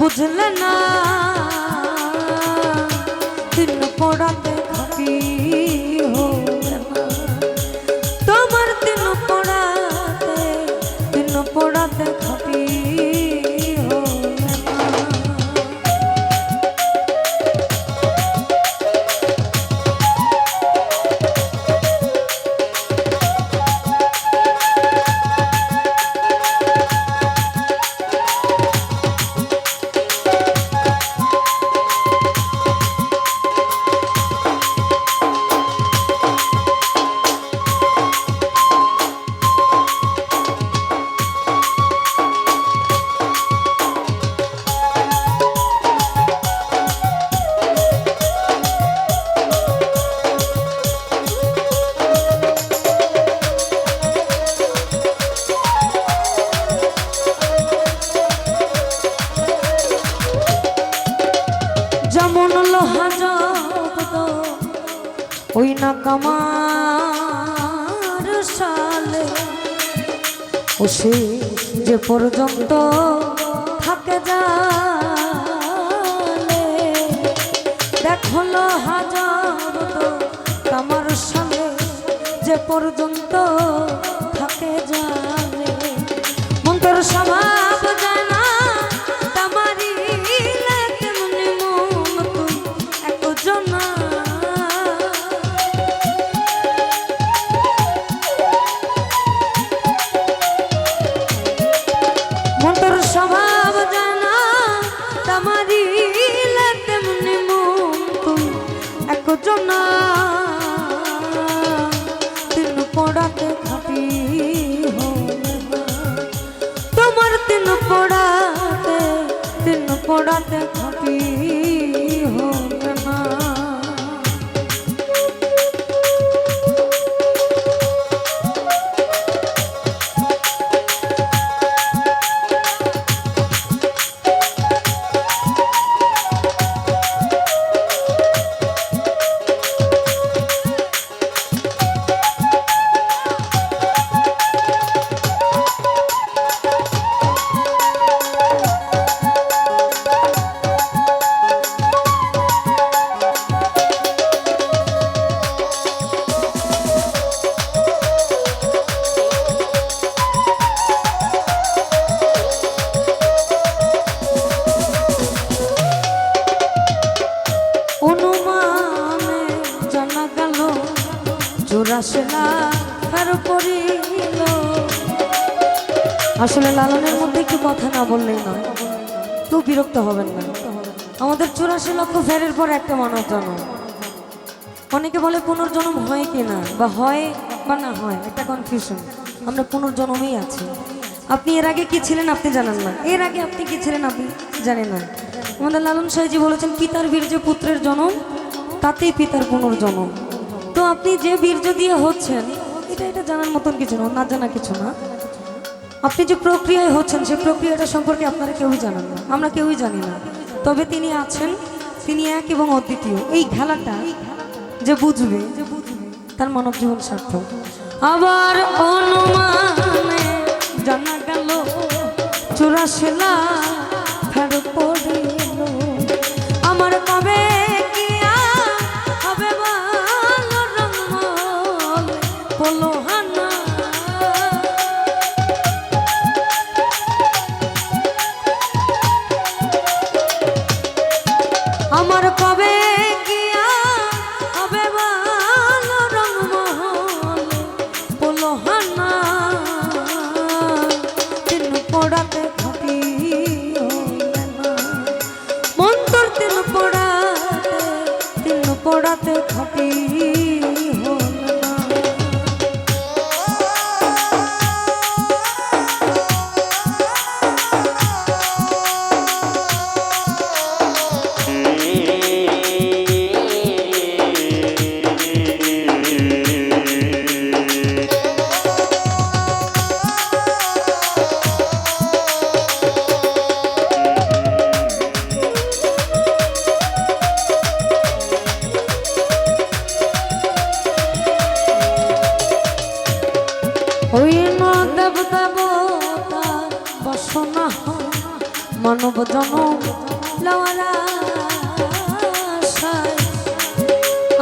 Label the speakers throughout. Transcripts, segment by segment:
Speaker 1: বুঝলে না। দিন পড়াতে খাটি ওই না কামার সালে ও সে যে পর্যন্ত থাকে জালে। দেখো লোহা জব্দ কামার সালে যে পর্যন্ত থাকে জালে। মন্তর স্বভাব পড়াতে দিন পোড়াতে খাটি আসলে লালনের মধ্যে একটু কথা না বললেই নয়। কেউ বিরক্ত হবেন না। আমাদের চুরাশি লক্ষ ফেরের পর একটা মানব অনেকে বলে পুনর্জন্ম হয় কি না, বা হয় বা না হয়, একটা কনফিউশন আমরা পুনর্জন্মেই আছি। আপনি এর আগে কি ছিলেন আপনি জানেন না। এর আগে আপনি কি ছিলেন আপনি জানেন না। আমাদের লালন সাহেজি বলেছেন, পিতার বীর্য পুত্রের জন্ম, তাতেই পিতার পুনর্জন্ম। তো আপনি যে বীর্য দিয়ে হচ্ছেন, এটা এটা জানার মতন কিছু না না জানা কিছু না। আপনি যে প্রক্রিয়ায় হচ্ছেন সেই প্রক্রিয়াটা সম্পর্কে আপনারা কেউই জানেন না। আমরা কেউই জানি না। তবে তিনি আছেন, তিনি এক এবং অদ্বিতীয়। এই খেলাটা যে বুঝবে, তার মানব জীবন সার্থক। আবার অনুমানে জানা গেল, চুরাশিলা ফের ন দেব দেবতা, বসনা মানব জনম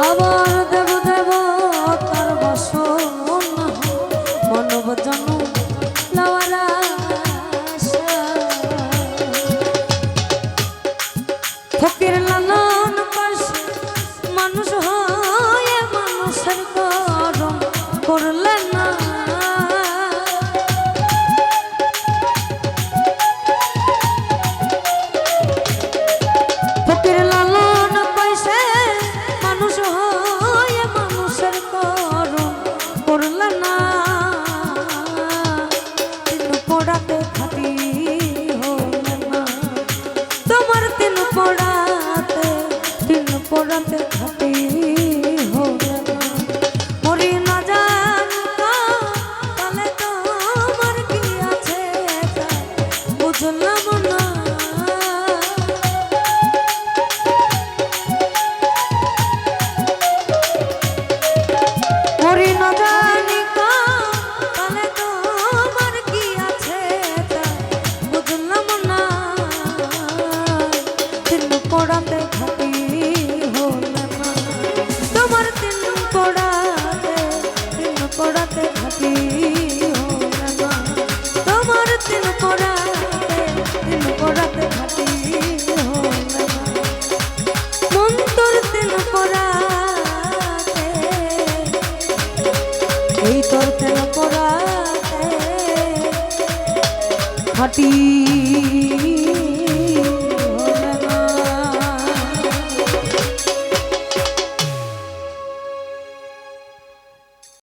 Speaker 1: আবার দেব দেব তার বসন মানব জনম ফকির লালন মানুষ হয়ে মানুষের করম পড়াতে দিন পড়াতে খাটি